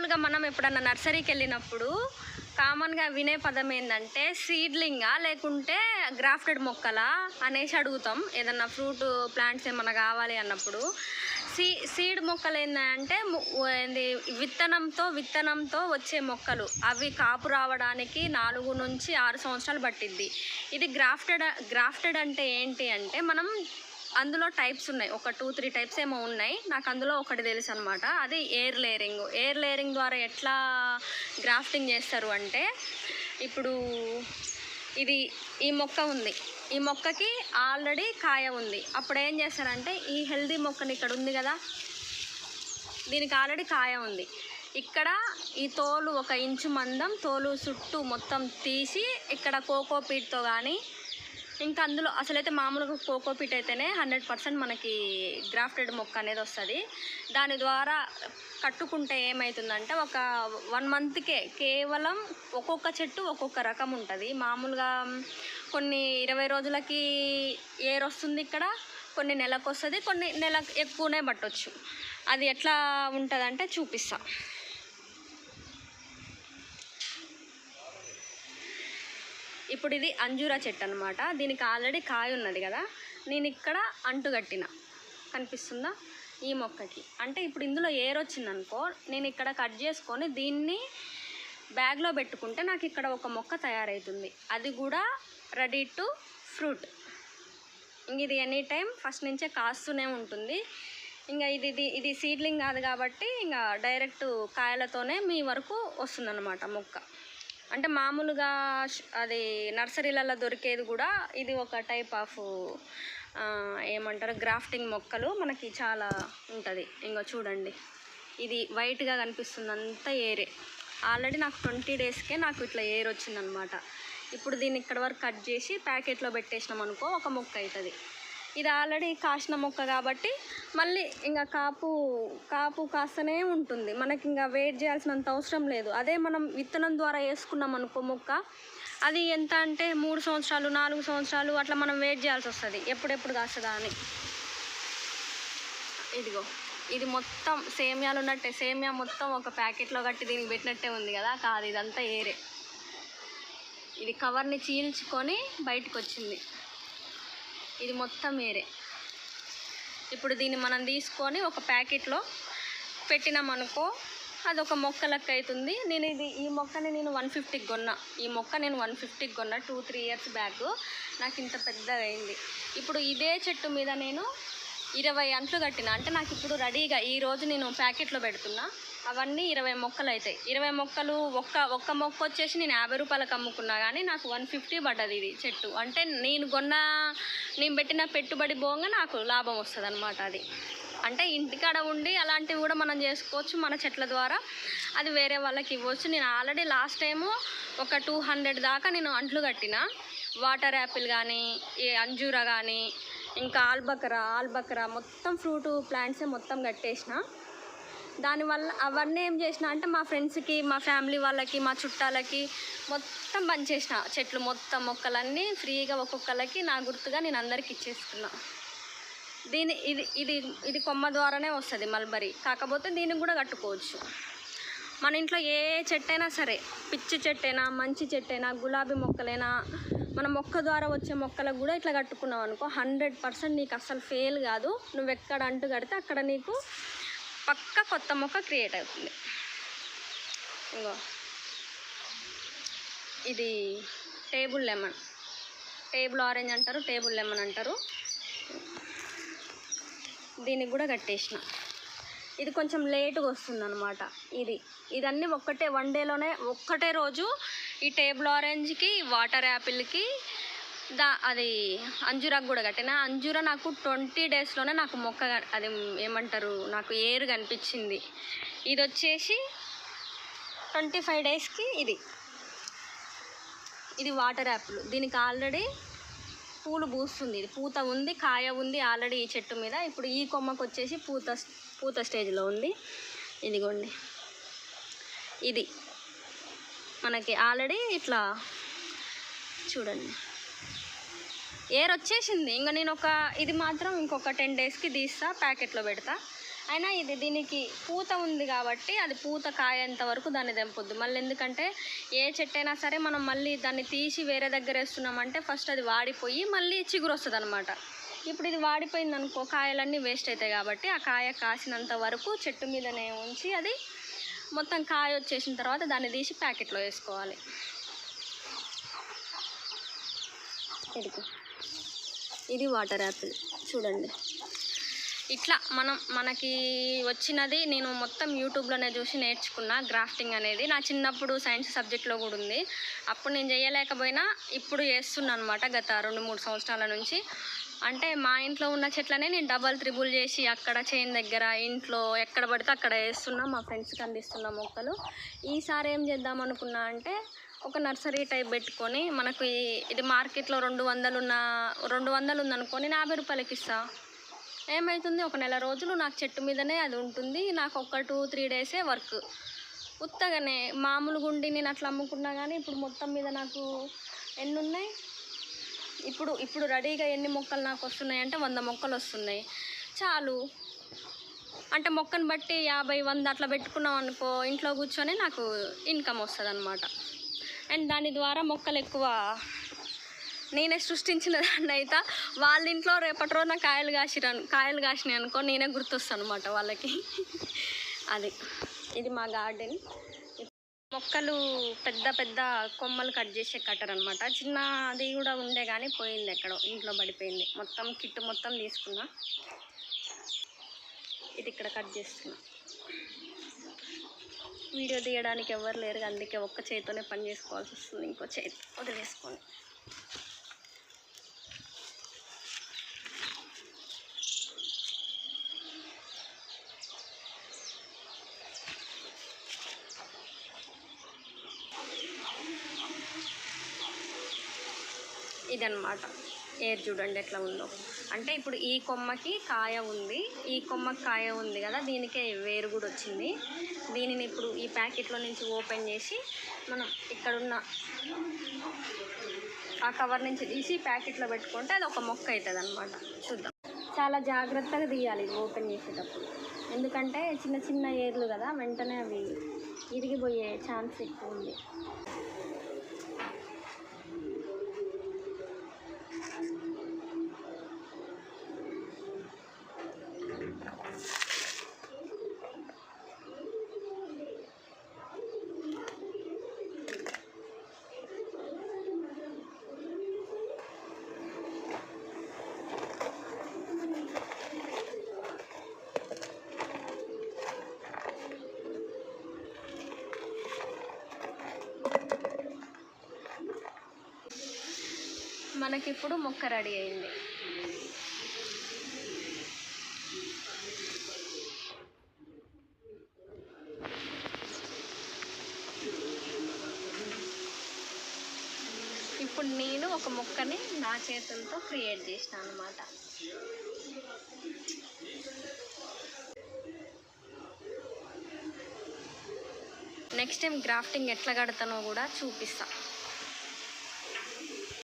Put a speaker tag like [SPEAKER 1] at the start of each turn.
[SPEAKER 1] కామన్గా మనం ఎప్పుడన్నా నర్సరీకి వెళ్ళినప్పుడు కామన్గా వినే పదం ఏంటంటే సీడ్లింగా లేకుంటే గ్రాఫ్టెడ్ మొక్కలా అనేసి అడుగుతాం. ఏదన్నా ఫ్రూట్ ప్లాంట్స్ ఏమన్నా కావాలి అన్నప్పుడు. సీ సీడ్ మొక్కలు ఏంటంటే ఏంది విత్తనంతో విత్తనంతో వచ్చే మొక్కలు. అవి కాపు రావడానికి నాలుగు నుంచి ఆరు సంవత్సరాలు పట్టిద్ది. ఇది గ్రాఫ్టెడ్ గ్రాఫ్టెడ్ అంటే ఏంటి అంటే మనం అందులో టైప్స్ ఉన్నాయి. ఒక టూ త్రీ టైప్స్ ఏమో ఉన్నాయి. నాకు అందులో ఒకటి తెలుసు అనమాట అది ఎయిర్ లేయరింగ్ ఎయిర్ లేయరింగ్ ద్వారా ఎట్లా గ్రాఫ్టింగ్ చేస్తారు అంటే ఇప్పుడు ఇది ఈ మొక్క ఉంది. ఈ మొక్కకి ఆల్రెడీ కాయ ఉంది. అప్పుడు ఏం చేస్తారంటే ఈ హెల్దీ మొక్కని ఇక్కడ ఉంది కదా దీనికి ఆల్రెడీ కాయ ఉంది. ఇక్కడ ఈ తోలు ఒక ఇంచు మందం తోలు చుట్టూ మొత్తం తీసి ఇక్కడ కోకోపీట్తో కానీ ఇంకా అందులో అసలైతే మామూలుగా కోకోపీట్ అయితేనే హండ్రెడ్ పర్సెంట్ మనకి గ్రాఫ్టెడ్ మొక్క అనేది వస్తుంది. దాని ద్వారా కట్టుకుంటే ఏమవుతుందంటే ఒక వన్ మంత్కే కేవలం ఒక్కొక్క చెట్టు ఒక్కొక్క రకం ఉంటుంది. మామూలుగా కొన్ని ఇరవై రోజులకి ఏర్ వస్తుంది ఇక్కడ కొన్ని నెలకు వస్తుంది కొన్ని నెల ఎక్కువనే పట్టొచ్చు. అది ఎట్లా ఉంటుందంటే చూపిస్తాను ఇప్పుడు ఇది అంజూరా చెట్టు అనమాట దీనికి ఆల్రెడీ కాయ ఉన్నది కదా. నేను ఇక్కడ అంటుగట్టిన కనిపిస్తుందా? ఈ మొక్కకి. అంటే ఇప్పుడు ఇందులో ఏర్ వచ్చిందనుకో నేను ఇక్కడ కట్ చేసుకొని దీన్ని బ్యాగ్లో పెట్టుకుంటే నాకు ఇక్కడ ఒక మొక్క తయారవుతుంది అది కూడా రెడీ టు ఫ్రూట్ ఇంక ఇది ఎనీ టైం ఫస్ట్ నుంచే కాస్తూనే ఉంటుంది. ఇంకా ఇది ఇది ఇది సీడ్లింగ్ కాదు కాబట్టి ఇంకా డైరెక్ట్ కాయలతోనే మీ వరకు వస్తుందన్నమాట మొక్క. అంటే మామూలుగా అది నర్సరీలలో దొరికేది కూడా ఇది ఒక టైప్ ఆఫ్ ఏమంటారు గ్రాఫ్టింగ్ మొక్కలు మనకి చాలా ఉంటుంది. ఇంకా చూడండి. ఇది వైట్గా కనిపిస్తుంది అంతా ఏరే. ఆల్రెడీ నాకు ట్వంటీ డేస్కే నాకు ఇట్లా ఏర్ వచ్చిందనమాట. ఇప్పుడు దీన్ని ఇక్కడ వరకు కట్ చేసి ప్యాకెట్లో పెట్టేసినాం అనుకో ఒక మొక్క అవుతుంది ఇది ఆల్రెడీ కాసిన మొక్క కాబట్టి మళ్ళీ ఇంకా కాపు కాపు కాస్తనే ఉంటుంది. మనకి ఇంకా వెయిట్ చేయాల్సినంత అవసరం లేదు. అదే మనం విత్తనం ద్వారా వేసుకున్నాం అనుకో మొక్క అది ఎంత అంటే మూడు సంవత్సరాలు నాలుగు సంవత్సరాలు అట్లా మనం వెయిట్ చేయాల్సి వస్తుంది. ఎప్పుడెప్పుడు కాస్తుందా అని. ఇదిగో ఇది మొత్తం సేమియాలు ఉన్నట్టే. సేమియా మొత్తం ఒక ప్యాకెట్లో కట్టి దీనికి పెట్టినట్టే ఉంది కదా. కాదు ఇదంతా ఏరే. ఇది కవర్ని చీల్చుకొని బయటకు వచ్చింది ఇది మొత్తం ఏరే ఇప్పుడు దీన్ని మనం తీసుకొని ఒక ప్యాకెట్లో పెట్టినామనుకో అది ఒక మొక్క లెక్క అవుతుంది నేను ఇది ఈ మొక్కని నేను వన్ ఫిఫ్టీకి కొన్నా. ఈ మొక్క నేను వన్ ఫిఫ్టీకి కొన్నా టూ త్రీ ఇయర్స్ బ్యాక్. నాకు ఇంత పెద్దగా అయింది ఇప్పుడు ఇదే చెట్టు మీద నేను ఇరవై అంట్లు కట్టిన. అంటే నాకు ఇప్పుడు రెడీగా ఈ రోజు నేను ప్యాకెట్లో పెడుతున్నా. అవన్నీ ఇరవై మొక్కలు అవుతాయి ఇరవై మొక్కలు ఒక్క ఒక్క మొక్క వచ్చేసి నేను యాభై రూపాయలకు అమ్ముకున్నా కానీ నాకు వన్ ఫిఫ్టీ పడ్డది ఇది చెట్టు. అంటే నేను కొన్న నేను పెట్టిన పెట్టుబడి పోగా నాకు లాభం వస్తుంది అనమాట అది. అంటే ఇంటికాడ ఉండి అలాంటివి కూడా మనం చేసుకోవచ్చు మన చెట్ల ద్వారా. అది వేరే వాళ్ళకి ఇవ్వచ్చు. నేను ఆల్రెడీ లాస్ట్ టైము ఒక టూ హండ్రెడ్ దాకా నేను అంట్లు కట్టిన. వాటర్ యాపిల్ కానీ ఈ అంజూర కానీ ఇంకా ఆల్బకరా ఆల్బకరా. మొత్తం ఫ్రూట్ ప్లాంట్సే మొత్తం కట్టేసిన. దానివల్ల అవన్నీ ఏం చేసిన అంటే మా ఫ్రెండ్స్కి మా ఫ్యామిలీ వాళ్ళకి మా చుట్టాలకి మొత్తం పనిచేసిన చెట్లు మొత్తం మొక్కలన్నీ ఫ్రీగా ఒక్కొక్కరికి నా గుర్తుగా నేను అందరికి ఇచ్చేసుకున్నా. దీని ఇది ఇది ఇది కొమ్మ ద్వారానే వస్తుంది మల్బరీ. కాకపోతే దీనికి కూడా కట్టుకోవచ్చు. మన ఇంట్లో ఏ చెట్టైనా సరే పిచ్చి చెట్టైనా మంచి చెట్టైనా గులాబీ మొక్కలైనా మన మొక్క ద్వారా వచ్చే మొక్కలకు కూడా ఇట్లా కట్టుకున్నావు అనుకో హండ్రెడ్ పర్సెంట్ నీకు అసలు ఫెయిల్ కాదు. నువ్వు ఎక్కడ అంటు కడితే అక్కడ నీకు పక్క కొత్త మొక్క క్రియేట్ అవుతుంది. ఇంకో ఇది టేబుల్ లెమన్. టేబుల్ ఆరెంజ్ అంటారు టేబుల్ లెమన్ అంటారు. దీనికి కూడా కట్టేసిన. ఇది కొంచెం లేటుగా వస్తుంది అనమాట ఇది ఇదన్నీ ఒక్కటే వన్ డేలోనే ఒక్కటే రోజు ఈ టేబుల్ ఆరెంజ్కి వాటర్ యాపిల్కి దా అది అంజూరాకు కూడా కట్టిన. అంజూరా నాకు ట్వంటీ డేస్లోనే నాకు మొక్క అది ఏమంటారు నాకు ఏరు కనిపించింది. ఇది వచ్చేసి ట్వంటీ ఫైవ్ డేస్కి ఇది. ఇది వాటర్ యాపిల్. దీనికి ఆల్రెడీ పూలు పూస్తుంది. ఇది పూత ఉంది కాయ ఉంది ఆల్రెడీ ఈ చెట్టు మీద. ఇప్పుడు ఈ కొమ్మకు వచ్చేసి పూత పూత స్టేజ్లో ఉంది. ఇదిగోండి. ఇది. మనకి ఆల్రెడీ ఇట్లా చూడండి. ఎయిర్ వచ్చేసింది. ఇంకా నేను ఒక ఇది మాత్రం ఇంకొక టెన్ డేస్కి తీస్తా ప్యాకెట్లో పెడతా. అయినా ఇది దీనికి పూత ఉంది కాబట్టి అది పూత కాయేంత వరకు దాన్ని తెంపొద్దు. మళ్ళీ ఎందుకంటే ఏ చెట్టు అయినా సరే మనం మళ్ళీ దాన్ని తీసి వేరే దగ్గర వేస్తున్నామంటే ఫస్ట్ అది వాడిపోయి మళ్ళీ చిగురు వస్తుంది అనమాట ఇప్పుడు ఇది వాడిపోయింది అనుకో కాయలన్నీ వేస్ట్ అవుతాయి కాబట్టి ఆ కాయ కాసినంత వరకు చెట్టు మీదనే ఉంచి అది మొత్తం కాయ వచ్చేసిన తర్వాత దాన్ని తీసి ప్యాకెట్లో వేసుకోవాలి. ఇది వాటర్ యాపిల్. చూడండి. ఇట్లా మనం మనకి వచ్చినది నేను మొత్తం యూట్యూబ్లోనే చూసి నేర్చుకున్నా గ్రాఫ్టింగ్ అనేది. నా చిన్నప్పుడు సైన్స్ సబ్జెక్ట్లో కూడా ఉంది. అప్పుడు నేను చేయలేకపోయినా ఇప్పుడు చేస్తున్నాను అనమాట గత రెండు మూడు సంవత్సరాల నుంచి. అంటే మా ఇంట్లో ఉన్న చెట్లనే నేను డబల్ త్రిబుల్ చేసి అక్కడ చేను దగ్గర ఇంట్లో ఎక్కడ పడితే అక్కడ వేస్తున్నా మా ఫ్రెండ్స్కి అందిస్తున్న మొక్కలు. ఈసారి ఏం చేద్దాం అనుకున్నా అంటే ఒక నర్సరీ టైప్ పెట్టుకొని మనకు ఇది మార్కెట్లో రెండు వందలు ఉన్న రెండు వందలు ఉందనుకొని నేను యాభై రూపాయలకి ఇస్తా. ఏమవుతుంది ఒక నెల రోజులు నాకు చెట్టు మీదనే అది ఉంటుంది. నాకు ఒక టూ త్రీ డేసే వర్క్ ఉత్తగానే మామూలు గుండి నేను అట్లా అమ్ముకున్నా కానీ ఇప్పుడు మొత్తం మీద నాకు ఎన్ని ఉన్నాయి ఇప్పుడు ఇప్పుడు రెడీగా ఎన్ని మొక్కలు నాకు వస్తున్నాయి అంటే వంద మొక్కలు వస్తున్నాయి. చాలు. అంటే మొక్కను బట్టి యాభై వంద అట్లా పెట్టుకున్నాం అనుకో ఇంట్లో కూర్చొని నాకు ఇన్కమ్ వస్తుంది అనమాట అండ్ దాని ద్వారా మొక్కలు ఎక్కువ నేనే సృష్టించిన దాన్ని అయితే వాళ్ళ ఇంట్లో రేపటి రోజున కాయలు కాసిరను కాయలు కాసినాయి అనుకో నేనే గుర్తొస్తాను అనమాట వాళ్ళకి. అది. ఇది మా గార్డెన్. మొక్కలు పెద్ద పెద్ద కొమ్మలు కట్ చేసే కట్టర్ అనమాట చిన్న అది కూడా ఉండే కానీ పోయింది ఎక్కడో ఇంట్లో పడిపోయింది. మొత్తం కిట్ మొత్తం తీసుకున్నా. ఇది ఇక్కడ కట్ చేస్తున్నా. వీడియో తీయడానికి ఎవరు లేరు అందుకే ఒక్క చేతితోనే పని చేసుకోవాల్సి వస్తుంది ఇంకో చేతి వదిలేసుకోండి. ఇదన్నమాట. ఏర్ చూడండి ఎట్లా ఉందో. అంటే ఇప్పుడు ఈ కొమ్మకి కాయ ఉంది. ఈ కొమ్మకి కాయ ఉంది కదా దీనికే వేరు కూడా వచ్చింది. దీనిని ఇప్పుడు ఈ ప్యాకెట్లో నుంచి ఓపెన్ చేసి మనం ఇక్కడున్న ఆ కవర్ నుంచి తీసి ప్యాకెట్లో పెట్టుకుంటే అది ఒక మొక్క అవుతుంది అనమాట చూద్దాం. చాలా జాగ్రత్తగా తీయాలి ఓపెన్ చేసేటప్పుడు. ఎందుకంటే చిన్న చిన్న ఏర్లు కదా వెంటనే అవి ఇరిగిపోయే ఛాన్స్ ఎక్కువ ఉంది. మనకిప్పుడు మొక్క రెడీ అయింది. ఇప్పుడు నేను ఒక మొక్కని నా చేతులతో క్రియేట్ చేసిన అనమాట నెక్స్ట్ టైం గ్రాఫ్టింగ్ ఎట్లా కడతానో కూడా చూపిస్తాను